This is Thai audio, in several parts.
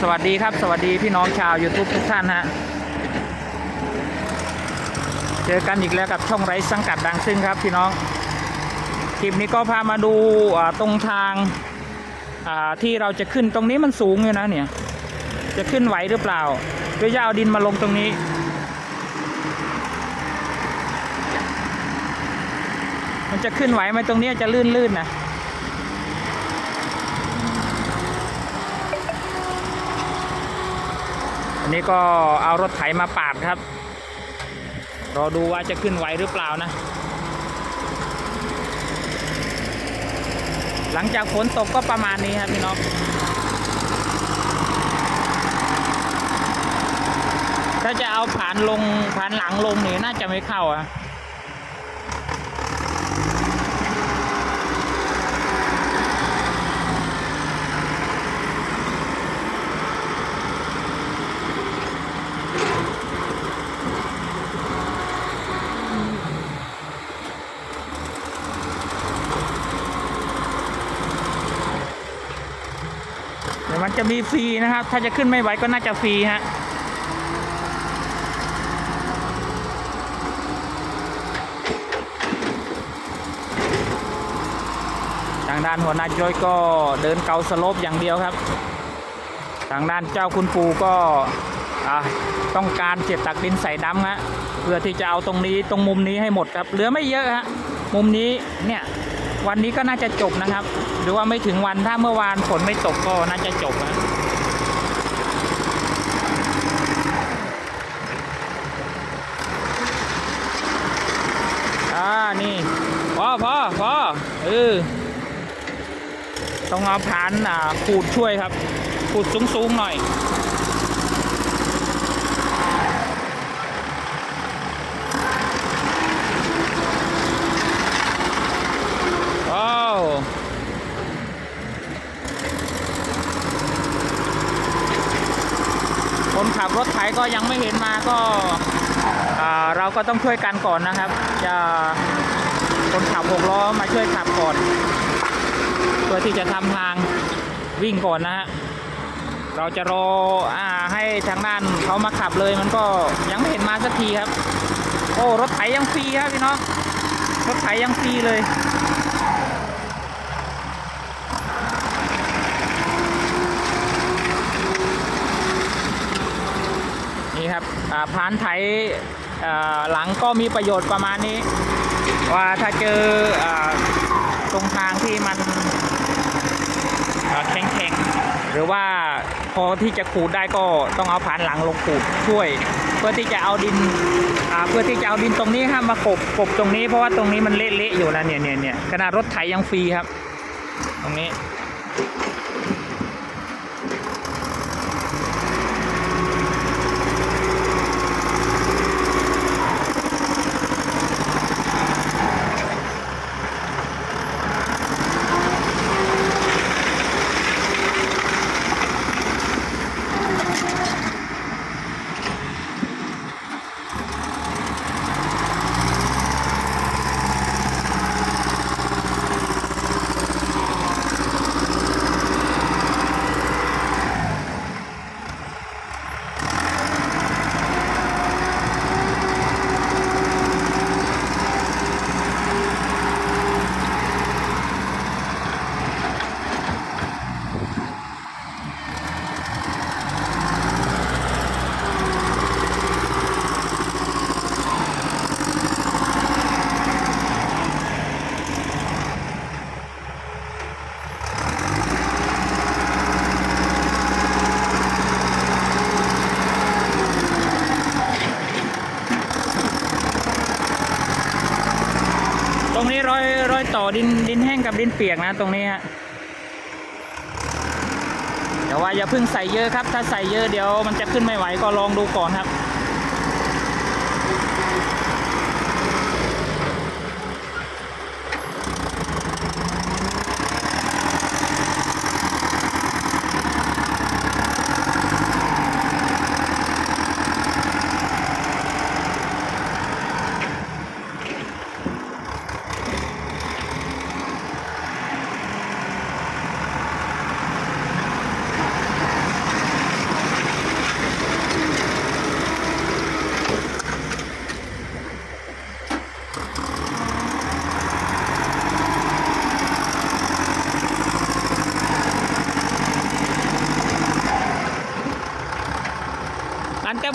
สวัสดีครับ สวัสดีพี่น้องชาว YouTube ทุกท่านฮะ เจอกันอีกแล้วกับช่องไร้สังกัดดังซึ่งครับพี่น้อง คลิปนี้ก็พามาดูตรงทางที่เราจะขึ้นตรงนี้มันสูงอยู่นะเนี่ย จะขึ้นไหวหรือเปล่าหรือจะเอาดินมาลงตรงนี้มันจะขึ้นไหวไหมตรงนี้จะลื่นๆนะ อันนี้ก็เอารถไถมาปาดครับรอดูว่าจะขึ้นไหวหรือเปล่านะ หลังจากฝนตกก็ประมาณนี้ครับพี่น้องถ้าจะเอาผ่านลงผ่านหลังลงนี่น่าจะไม่เข้าอะ จะมีฟรีนะครับ ถ้าจะขึ้นไม่ไหวก็น่าจะฟรีฮะทางด้านหัวหน้าจ้อยก็เดินเกาสโลปอย่างเดียวครับ ทางด้านเจ้าคุณปูก็ต้องการเจ็ดตักดินใส่ดำฮะเพื่อที่จะเอาตรงนี้ตรงมุมนี้ให้หมดครับ เหลือไม่เยอะฮะมุมนี้เนี่ย วันนี้ก็น่าจะจบนะครับ หรือว่าไม่ถึงวันถ้าเมื่อวานฝนไม่ตกก็น่าจะจบนะอ่านี่พอพอพอเออต้องเอาผานอ่าขูดช่วยครับขูดสูงๆหน่อย ว้าวคน ขับรถไถก็ยังไม่เห็นมาก็เราก็ต้องช่วยกันก่อนนะครับจะคนขับหกล้อมาช่วยขับก่อนเพื่อที่จะทำทางวิ่งก่อนนะฮะเราจะรออให้ทางด้านเขามาขับเลยมันก็ยังไม่เห็นมาสักทีครับ โอ้รถไถยังฟรีครับพี่น้องรถไถยังฟรีเลย นี่ครับพานไถหลังก็มีประโยชน์ประมาณนี้ ว่าถ้าเจออตรงทางที่มันแข็งๆหรือว่าพอที่จะขูดได้ก็ต้องเอาผานหลังลงขูดช่วย เพื่อที่จะเอาดินเพื่อที่จะเอาดินตรงนี้ครับมากบกบตรงนี้เพราะว่าตรงนี้มันเละๆอยู่แล้วเนี่ยเนี่ยเนี่ยขนาดรถไถยังฟรีครับ ตรงนี้ ตรงนี้รอยรอยต่อดิน ดิ้นเปียกนะตรงนี้ฮะแต่วว่าอย่าเพิ่งใส่เยอะครับ ถ้าใส่เยอะเดี๋ยวมันจะขึ้นไม่ไหวก็ลองดูก่อนครับ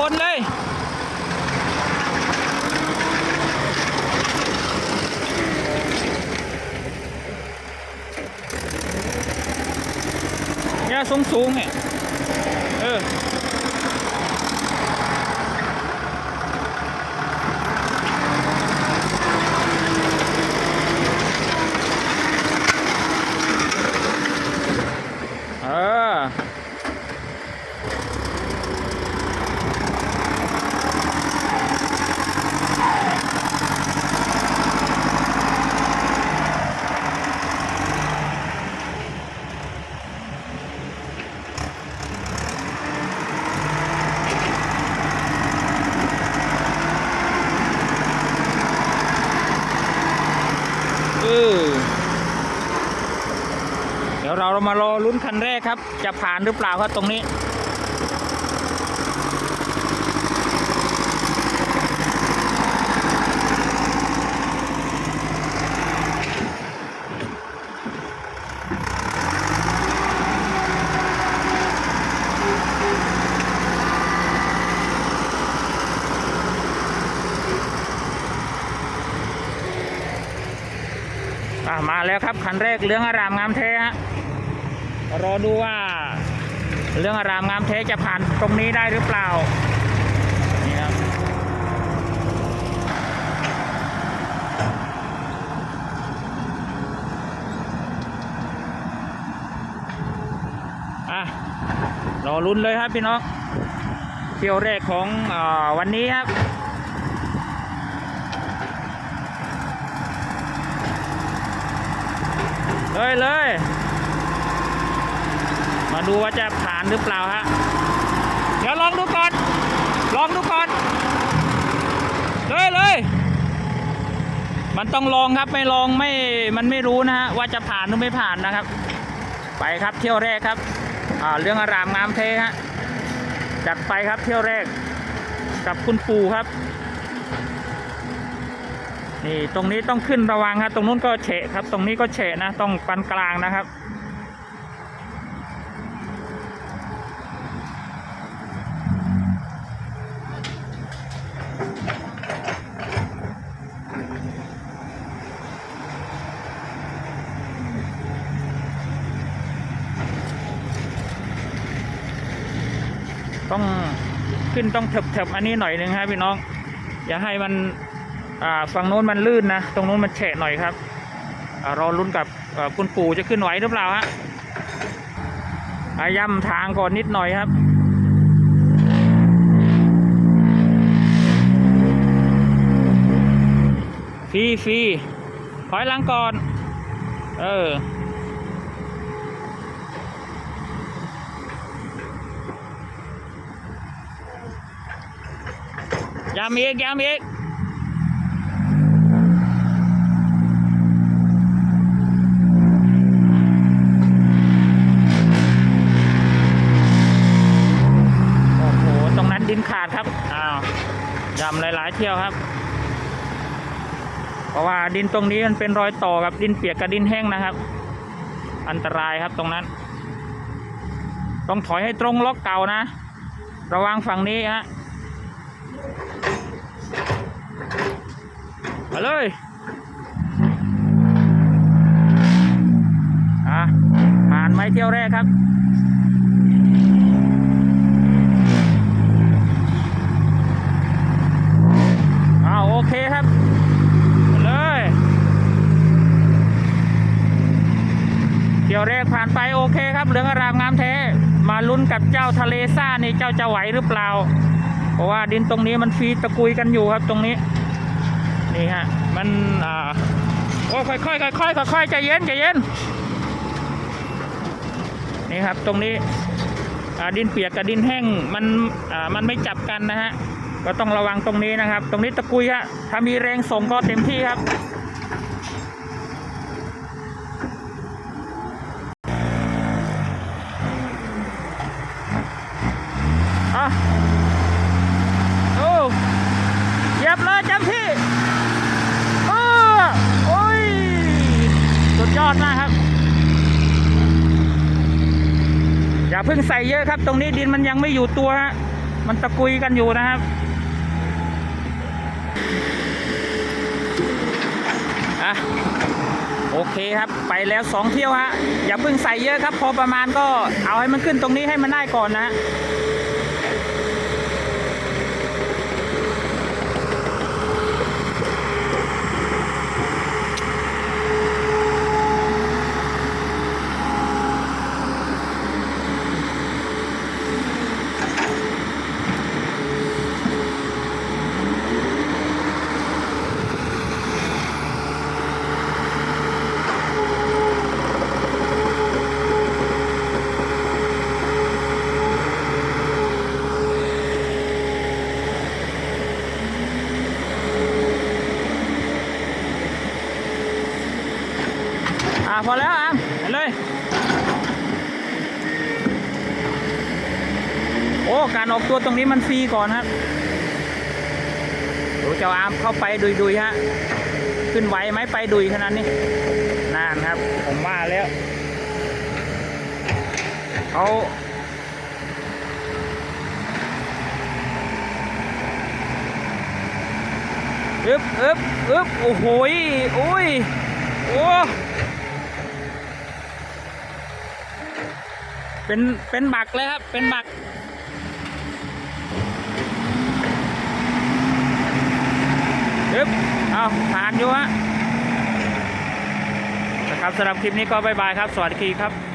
บนเลยเนี่ยสูงสูงๆเนี่ยเออ เออ เออเดี๋ยวเรา มารอลุ้นคันแรกครับ จะผ่านหรือเปล่าครับตรงนี้มาแล้วครับคันแรกเรื่องอารามงามแท้ฮะ รอดูว่า เรื่องอารามงามแท้จะผ่านตรงนี้ได้หรือเปล่านี่ครับอะรอลุ้นเลยครับพี่น้องเที่ยวแรกของอวันนี้ครับเลยเลย มาดูว่าจะผ่านหรือเปล่าฮะ เดี๋ยวลองดูก่อน ลองดูก่อน เลยเลย มันต้องลองครับ ไม่ลองไม่ มันไม่รู้นะฮะว่าจะผ่านหรือไม่ผ่านนะครับ ไปครับเที่ยวแรกครับ อ่า เรื่องอารามงามเทฮะ จัดไปครับเที่ยวแรก กับคุณปู่ครับ นี่ตรงนี้ต้องขึ้นระวังครับ ตรงนู้นก็เฉะครับ ตรงนี้ก็เฉะนะ ต้องปานกลางนะครับ ต้องขึ้นต้องเถิบๆอันนี้หน่อยหนึ่งครับพี่น้อง อย่าให้มันฝั่งโน้นมันลื่นนะ ตรงโน้นมันแฉะหน่อยครับอรอลุ้นกับคุณปู่จะขึ้นไหวหรือเปล่าฮะย่ำทางก่อนนิดหน่อยครับฟรีฟรีถอยหลังก่อน เออ ยามอีกยามอีกโอ้โหตรงนั้นดินขาดครับอ้าวยำหลาย ๆ เที่ยวครับ เพราะว่าดินตรงนี้มันเป็นรอยต่อกับดินเปียกกับดินแห้งนะครับ อันตรายครับตรงนั้น ต้องถอยให้ตรงล็อกเก่านะ ระวังฝั่งนี้ฮะ มาเลยอะผ่านไหมเที่ยวแรกครับอ้าวโอเคครับมาเลยเที่ยวแรกผ่านไปโอเคครับเหลืองอารามงามแท้ มาลุ้นกับเจ้าทะเลซ่านี่เจ้าจะไหวหรือเปล่า เพราะว่าดินตรงนี้มันฟีตะกุยกันอยู่ครับตรงนี้ นี่ฮะ มัน อ่า โอ้ค่อยๆค่อยๆค่อยๆใจเย็นใจเย็น นี่ครับ ตรงนี้ ดินเปียกกับดินแห้ง มัน อ่า มันไม่จับกันนะฮะ ก็ต้องระวังตรงนี้นะครับ ตรงนี้ตะกุยฮะ ถ้ามีแรงส่งก็เต็มที่ครับอะโอ้เหยียบเลยจำที่เออโอ้ย สุดยอดมากครับ อย่า เพิ่งใส่เยอะครับ ตรงนี้ดินมันยังไม่อยู่ตัวฮะมันตะกุยกันอยู่นะครับอะโอเคครับไปแล้วสองเที่ยวฮะอย่าเพิ่งใส่เยอะครับ พอประมาณก็เอาให้มันขึ้นตรงนี้ให้มันได้ก่อนนะฮะ อ่าพอแล้วอะไปเลย โอ้การออกตัวตรงนี้มันฟรีก่อนครับดูเจ้าอาร์มเข้าไปดุยๆฮะขึ้นไหวไหมไปดุยขนาดนี้นานครับ ผมว่าแล้วเขาอึบอึบอึบโอ้โหยโอ้ยโอ้เป็นเป็นบักเลยครับ เป็นบัก อึบเอาผ่านอยู่ฮะนะครับสำหรับคลิปนี้ก็บายบายครับ สวัสดีครับ